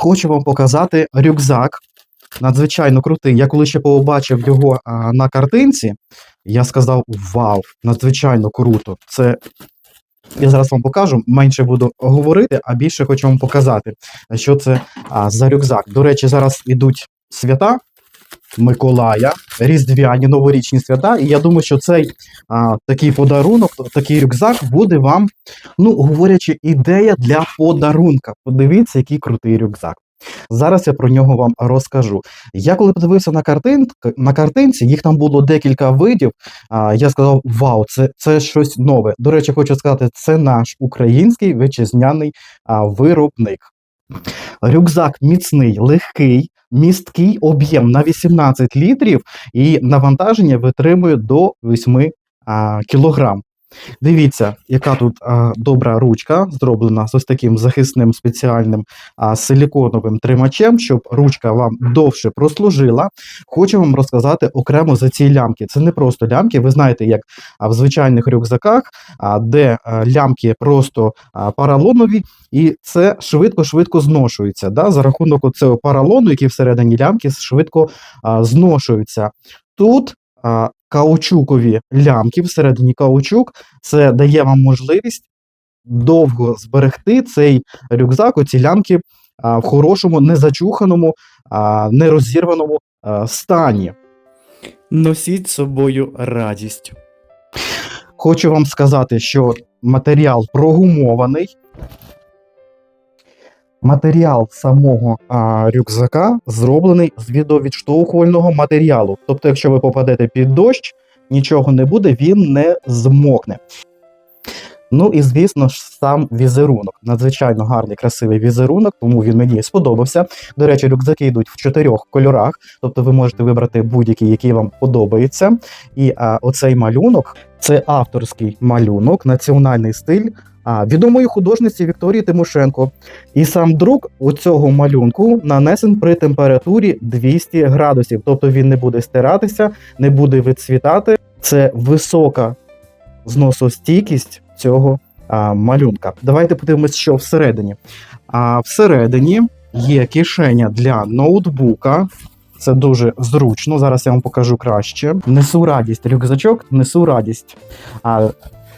Хочу вам показати рюкзак. Надзвичайно крутий. Я коли ще побачив його а, на картинці, я сказав: Вау, надзвичайно круто! Це я зараз вам покажу. Менше буду говорити, а більше хочу вам показати, що це а, за рюкзак. До речі, зараз ідуть свята Миколая, різдвяні новорічні свята. І я думаю, що цей а, такий подарунок, такий рюкзак буде вам, ну, говорячи, ідея для подарунка. Подивіться, який крутий рюкзак. Зараз я про нього вам розкажу. Я коли подивився на картин, на картинці, їх там було декілька видів. А, я сказав: Вау, це, це щось нове. До речі, хочу сказати, це наш український вітчизняний а, виробник. Рюкзак міцний, легкий, місткий об'єм на 18 літрів і навантаження витримує до 8 кілограм. Дивіться, яка тут а, добра ручка зроблена з ось таким захисним спеціальним а, силіконовим тримачем, щоб ручка вам довше прослужила. Хочу вам розказати окремо за ці лямки. Це не просто лямки. Ви знаєте, як а, в звичайних рюкзаках, а, де а, лямки просто а, паралонові, і це швидко-швидко зношується. Да? За рахунок цього паралону, який всередині лямки, швидко а, зношуються. Тут каучукові лямки, всередині каучук, це дає вам можливість довго зберегти цей рюкзак, оці лямки а, в хорошому, незачуханому, а, нерозірваному а, стані. Носіть з собою радість. Хочу вам сказати, що матеріал прогумований. Матеріал самого а, рюкзака зроблений з відовідштовхувального матеріалу. Тобто, якщо ви попадете під дощ, нічого не буде, він не змокне. Ну і звісно ж, сам візерунок. Надзвичайно гарний, красивий візерунок, тому він мені сподобався. До речі, рюкзаки йдуть в чотирьох кольорах, тобто ви можете вибрати будь-який, який вам подобається. І а, оцей малюнок це авторський малюнок, національний стиль а, відомої художниці Вікторії Тимошенко. І сам друк у цього малюнку нанесен при температурі 200 градусів, тобто він не буде стиратися, не буде відцвітати. Це висока зносостійкість цього а, малюнка. Давайте подивимось, що всередині. А всередині є кишеня для ноутбука. Це дуже зручно. Зараз я вам покажу краще. Несу радість. Рюкзачок, несу радість. А,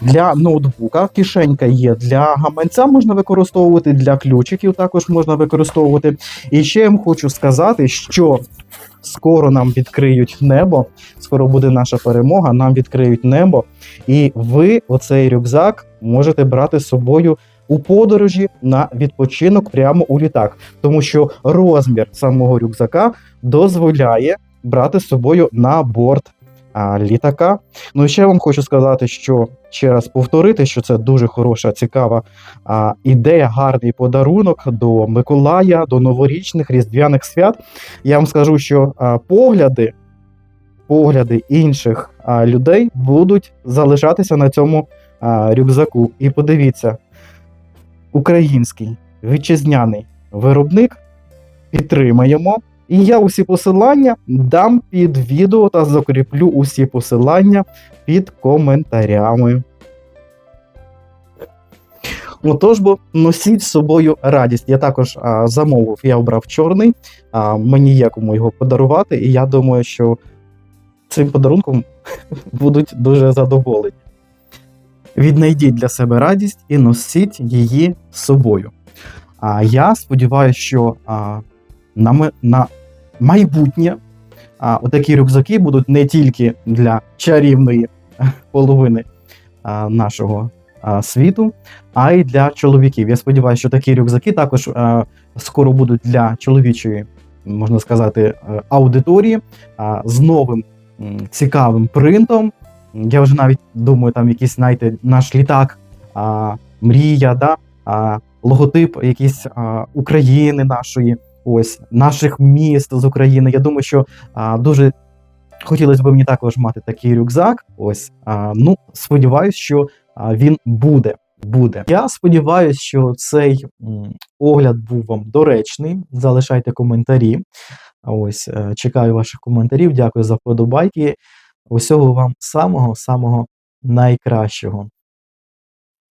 для ноутбука кишенька є для гаманця, можна використовувати, для ключиків також можна використовувати. І ще я вам хочу сказати, що скоро нам відкриють небо, скоро буде наша перемога, нам відкриють небо, і ви оцей рюкзак можете брати з собою у подорожі на відпочинок прямо у літак, тому що розмір самого рюкзака дозволяє брати з собою на борт літака. Ну і ще я вам хочу сказати, що ще раз повторити, що це дуже хороша, цікава а, ідея, гарний подарунок до Миколая, до новорічних різдвяних свят. Я вам скажу, що а, погляди, погляди інших а, людей будуть залишатися на цьому а, рюкзаку. І подивіться, український вітчизняний виробник підтримаємо. І я усі посилання дам під відео та закріплю усі посилання під коментарями. Отож, бо носіть з собою радість. Я також а, замовив, я обрав чорний, а, мені є кому його подарувати, і я думаю, що цим подарунком будуть дуже задоволені. Віднайдіть для себе радість і носіть її з собою. А я сподіваюся, що а, на, на майбутнє а, отакі рюкзаки будуть не тільки для чарівної половини а, нашого а, світу, а й для чоловіків. Я сподіваюся, що такі рюкзаки також а, скоро будуть для чоловічої, можна сказати, е, аудиторії а, з новим цікавим принтом. Я вже навіть думаю, там якийсь, знаєте, наш літак, а, мрія, да? а, логотип якийсь а, України нашої, ось наших міст з України. Я думаю, що а, дуже хотілося б мені також мати такий рюкзак. Ось, а, ну, сподіваюсь, що а, він буде. Буде. Я сподіваюся, що цей огляд був вам доречний. Залишайте коментарі. Ось, е, чекаю ваших коментарів. Дякую за вподобайки. Усього вам самого-самого найкращого.